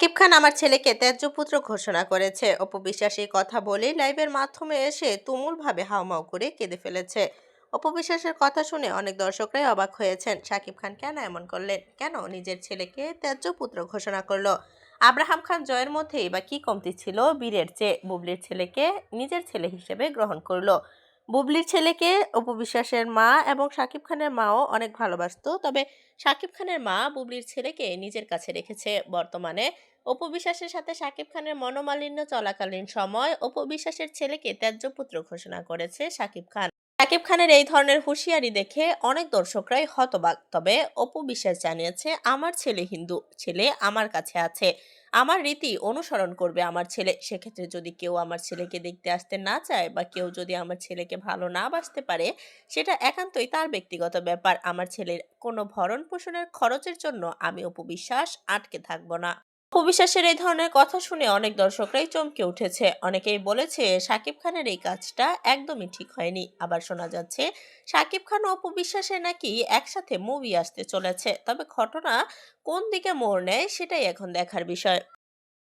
সাকিব খান আমার ছেলেকে ত্যায্য পুত্র ঘোষণা করেছে। অপু বিশ্বাস এই কথা বলে লাইভের মাধ্যমে এসে তুমুলভাবে হাউমাউ করে কেঁদে ফেলেছে। অপু বিশ্বাসের কথা শুনে অনেক দর্শকরাই অবাক হয়েছেন। সাকিব খান কেন এমন করলেন? কেন নিজের ছেলেকে ত্যায্য পুত্র ঘোষণা করল? আব্রাহাম খান জয়ের মধ্যেই বা কি কমতি ছিল? বীরের চেয়ে বুবলির ছেলেকে নিজের ছেলে হিসেবে গ্রহণ করল। বুবলির ছেলেকে অপু বিশ্বাসের মা এবং শাকিব খানের মাও অনেক ভালোবাসত। তবে শাকিব খানের মা বুবলির ছেলেকে নিজের কাছে রেখেছে বর্তমানে। অপু বিশ্বাসের সাথে সাকিব খানের মনোমালিন্য চলাকালীন সময় অপু বিশ্বাসের ছেলেকে ত্যাজ্য পুত্র ঘোষণা করেছে শাকিব খান। সাকিব খানের এই ধরনের হুঁশিয়ারি দেখে অনেক দর্শকরাই হতবাক। তবে অপু বিশ্বাস জানিয়েছে, আমার ছেলে হিন্দু, ছেলে আমার কাছে আছে। আমার রীতি অনুসরণ করবে আমার ছেলে। সেক্ষেত্রে যদি কেউ আমার ছেলেকে দেখতে আসতে না চায় বা কেউ যদি আমার ছেলেকে ভালো না বাসতে পারে, সেটা একান্তই তার ব্যক্তিগত ব্যাপার। আমার ছেলের কোনো ভরণ পোষণের খরচের জন্য আমি অপবিশ্বাস আটকে থাকব না। অপবিশ্বাসের এই ধরনের কথা শুনে অনেক দর্শকরাই চমকে উঠেছে। অনেকেই বলেছে সাকিব খানের এই কাজটা একদমই ঠিক হয়নি। আবার শোনা যাচ্ছে সাকিব খান ও অপবিশ্বাসের নাকি একসাথে মুভি আসতে চলেছে। তবে ঘটনা কোন দিকে মোড় নেয় সেটাই এখন দেখার বিষয়।